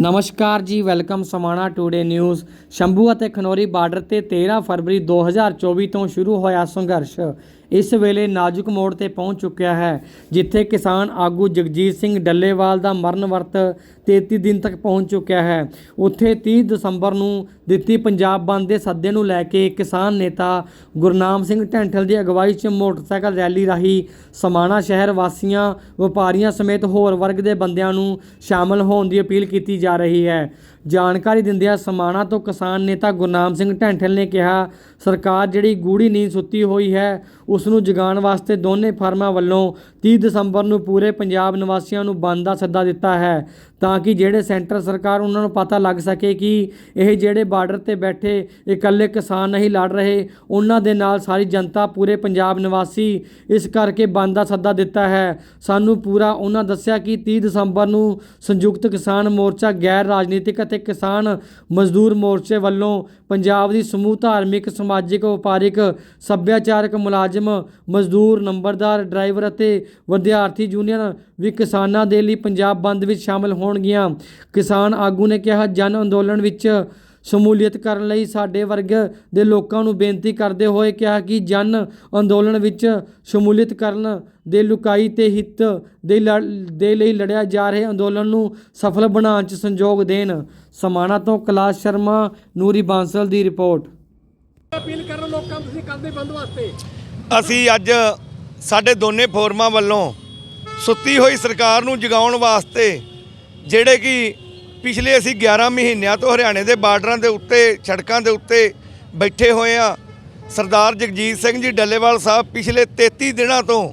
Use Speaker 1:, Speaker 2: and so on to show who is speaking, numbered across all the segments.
Speaker 1: ਨਮਸਕਾਰ ਜੀ, welcome Samana today news. Shambhu ਅਤੇ ਖਨੌਰੀ ਬਾਰਡਰ ਤੇ 13 ਫਰਵਰੀ 2024 ਤੋਂ ਸ਼ੁਰੂ ਹੋਇਆ ਸੰਘਰਸ਼। ਇਸ ਵੇਲੇ ਨਾਜ਼ੁਕ ਮੋੜ ਤੇ ਪਹੁੰਚ ਚੁੱਕਿਆ ਹੈ, ਜਿੱਥੇ ਕਿਸਾਨ ਆਗੂ ਜਗਜੀਤ ਸਿੰਘ ਡੱਲੇਵਾਲ ਦਾ ਮਰਨ ਵਰਤ 33 ਦਿਨ ਤੱਕ ਪਹੁੰਚ ਚੁੱਕਿਆ ਹੈ। ਉੱਥੇ 30 ਦਸੰਬਰ ਨੂੰ ਦਿੱਤੀ ਪੰਜਾਬ ਬੰਦ ਦੇ ਸੱਦੇ ਨੂੰ ਲੈ ਕੇ ਕਿਸਾਨ ਨੇਤਾ ਗੁਰਨਾਮ ਸਿੰਘ ਢੈਂਠਲ ਦੀ ਅਗਵਾਈ 'ਚ ਮੋਟਰਸਾਈਕਲ ਰੈਲੀ ਰਾਹੀਂ ਸਮਾਣਾ ਸ਼ਹਿਰ ਵਾਸੀਆਂ, ਵਪਾਰੀਆਂ ਸਮੇਤ ਹੋਰ ਵਰਗ ਦੇ ਬੰਦਿਆਂ ਨੂੰ ਸ਼ਾਮਲ ਹੋਣ ਦੀ ਅਪੀਲ ਕੀਤੀ ਜਾ ਰਹੀ ਹੈ। ਜਾਣਕਾਰੀ ਦਿੰਦਿਆਂ ਸਮਾਣਾ ਤੋਂ ਕਿਸਾਨ ਨੇਤਾ ਗੁਰਨਾਮ ਸਿੰਘ ਢੈਂਠਲ ਨੇ ਕਿਹਾ, ਸਰਕਾਰ ਜਿਹੜੀ ਗੂੜੀ ਨੀਂਦ ਸੁੱਤੀ ਹੋਈ ਹੈ, ਉਸ ਉਸ ਨੂੰ ਜਗਾਉਣ ਵਾਸਤੇ ਦੋਨੇ ਫਰਮਾਂ ਵੱਲੋਂ 30 ਦਸੰਬਰ ਨੂੰ ਪੂਰੇ ਪੰਜਾਬ ਨਿਵਾਸੀਆਂ ਨੂੰ ਬੰਦ ਦਾ ਸੱਦਾ ਦਿੱਤਾ ਹੈ, ਤਾਂ ਕਿ ਜਿਹੜੇ ਸੈਂਟਰ ਸਰਕਾਰ ਉਹਨਾਂ ਨੂੰ ਪਤਾ ਲੱਗ ਸਕੇ ਕਿ ਇਹ ਜਿਹੜੇ ਬਾਰਡਰ ਤੇ ਬੈਠੇ ਇਕੱਲੇ ਕਿਸਾਨ ਨਹੀਂ ਲੜ ਰਹੇ, ਉਹਨਾਂ ਦੇ ਨਾਲ ਸਾਰੀ ਜਨਤਾ, ਪੂਰੇ ਪੰਜਾਬ ਨਿਵਾਸੀ ਇਸ ਕਰਕੇ ਬੰਦ ਦਾ ਸੱਦਾ ਦਿੱਤਾ ਹੈ। ਸਾਨੂੰ ਪੂਰਾ ਉਹਨਾਂ ਦੱਸਿਆ ਕਿ 30 ਦਸੰਬਰ ਨੂੰ ਸੰਯੁਕਤ ਕਿਸਾਨ ਮੋਰਚਾ, ਗੈਰ ਰਾਜਨੀਤਿਕ ਅਤੇ ਕਿਸਾਨ ਮਜ਼ਦੂਰ ਮੋਰਚੇ ਵੱਲੋਂ ਪੰਜਾਬ ਦੀ ਸਮੂਹ ਧਾਰਮਿਕ, ਸਮਾਜਿਕ, ਵਪਾਰਿਕ, ਸੱਭਿਆਚਾਰਕ ਮੁਲਾਜ਼ਮ ਮਜ਼ਦੂਰ, ਨੰਬਰਦਾਰ, ਡਰਾਈਵਰ ਅਤੇ ਵਿਦਿਆਰਥੀ ਯੂਨੀਅਨ ਵੀ ਕਿਸਾਨਾਂ ਦੇ ਲਈ ਪੰਜਾਬ ਬੰਦ ਵਿੱਚ ਸ਼ਾਮਲ ਹੋਣਗੀਆਂ। ਕਿਸਾਨ ਆਗੂ ਨੇ ਕਿਹਾ, ਜਨ ਅੰਦੋਲਨ ਵਿੱਚ ਸ਼ਮੂਲੀਅਤ ਕਰਨ ਲਈ ਸਾਡੇ ਵਰਗ ਦੇ ਲੋਕਾਂ ਨੂੰ ਬੇਨਤੀ ਕਰਦੇ ਹੋਏ ਕਿਹਾ ਕਿ ਜਨ ਅੰਦੋਲਨ ਵਿੱਚ ਸ਼ਮੂਲੀਅਤ ਕਰਨ ਦੇ ਲੁਕਾਈ ਤੇ ਹਿੱਤ ਦੇ ਲੜ- ਦੇ ਲਈ ਲੜਿਆ ਜਾ ਰਹੇ, ਅੰਦੋਲਨ ਨੂੰ ਸਫਲ ਬਣਾਉਣ 'ਚ ਸੰਯੋਗ ਦੇਣ। ਸਮਾਣਾ ਤੋਂ ਕੈਲਾਸ਼ ਸ਼ਰਮਾ, ਨੂਰੀ ਬਾਂਸਲ ਦੀ ਰਿਪੋਰਟ।
Speaker 2: ਅਪੀਲ ਕਰਨ ਲੋਕਾਂ ਤੁਸੀਂ ਕਰਦੇ ਬੰਦ ਵਾਸਤੇ।
Speaker 3: ਅਸੀਂ ਅੱਜ ਸਾਡੇ ਦੋਨੇ ਫੋਰਮਾਂ ਵੱਲੋਂ ਸੁੱਤੀ ਹੋਈ ਸਰਕਾਰ ਨੂੰ ਜਗਾਉਣ ਵਾਸਤੇ ਜਿਹੜੇ ਕਿ ਪਿਛਲੇ ਅਸੀਂ 11 ਮਹੀਨਿਆਂ ਤੋਂ ਹਰਿਆਣੇ ਦੇ ਬਾਰਡਰਾਂ ਦੇ ਉੱਤੇ, ਸੜਕਾਂ ਦੇ ਉੱਤੇ ਬੈਠੇ ਹੋਏ ਆ ਸਰਦਾਰ ਜਗਜੀਤ ਸਿੰਘ ਜੀ ਡੱਲੇਵਾਲ ਸਾਹਿਬ ਪਿਛਲੇ 33 ਦਿਨਾਂ ਤੋਂ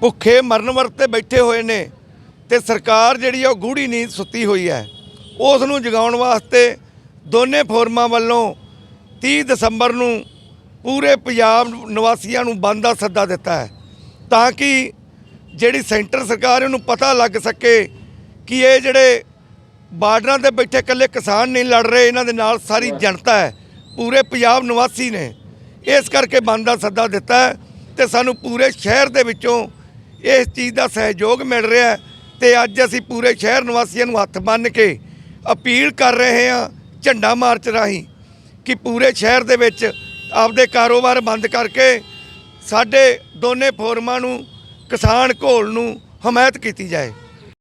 Speaker 3: ਭੁੱਖੇ ਮਰਨ ਵਰਤ ਤੇ ਬੈਠੇ ਹੋਏ ਨੇ ਤੇ ਸਰਕਾਰ ਜਿਹੜੀ ਆ ਉਹ ਗੂੜੀ ਨੀਂਦ ਸੁੱਤੀ ਹੋਈ ਹੈ। ਉਸ ਨੂੰ ਜਗਾਉਣ ਵਾਸਤੇ ਦੋਨੇ ਫੋਰਮਾਂ ਵੱਲੋਂ 30 ਦਸੰਬਰ ਨੂੰ ਪੂਰੇ ਪੰਜਾਬ ਨਿਵਾਸੀਆਂ ਨੂੰ ਬੰਦ ਦਾ ਸੱਦਾ ਦਿੱਤਾ ਹੈ ਤਾਂ ਕਿ ਜਿਹੜੀ ਸੈਂਟਰ ਸਰਕਾਰ ਹੈ, ਉਹਨੂੰ ਪਤਾ ਲੱਗ ਸਕੇ ਕਿ ਇਹ ਜਿਹੜੇ ਬਾਰਡਰਾਂ ਤੇ ਬੈਠੇ ਇਕੱਲੇ ਕਿਸਾਨ ਨਹੀਂ ਲੜ ਰਹੇ, ਇਹਨਾਂ ਦੇ ਨਾਲ ਸਾਰੀ ਜਨਤਾ ਹੈ, ਪੂਰੇ ਪੰਜਾਬ ਨਿਵਾਸੀ ਨੇ। ਇਸ ਕਰਕੇ ਬੰਦ ਦਾ ਸੱਦਾ ਦਿੱਤਾ ਹੈ ਤੇ ਸਾਨੂੰ ਪੂਰੇ ਸ਼ਹਿਰ ਦੇ ਵਿੱਚੋਂ ਇਸ ਚੀਜ਼ ਦਾ ਸਹਿਯੋਗ ਮਿਲ ਰਿਹਾ ਹੈ ਤੇ ਅੱਜ ਅਸੀਂ ਪੂਰੇ ਸ਼ਹਿਰ ਨਿਵਾਸੀਆਂ ਨੂੰ ਹੱਥ ਬੰਨ੍ਹ ਕੇ ਅਪੀਲ ਕਰ ਰਹੇ ਹਾਂ ਝੰਡਾ ਮਾਰਚ ਰਾਹੀਂ ਕਿ ਪੂਰੇ ਸ਼ਹਿਰ ਦੇ ਵਿੱਚ ਆਪਦੇ ਕਾਰੋਬਾਰ ਬੰਦ ਕਰਕੇ ਸਾਡੇ ਦੋਨੇ ਫੋਰਮਾਂ ਨੂੰ ਕਿਸਾਨ ਘੋਲ ਨੂੰ ਹਮਾਇਤ ਕੀਤੀ ਜਾਏ।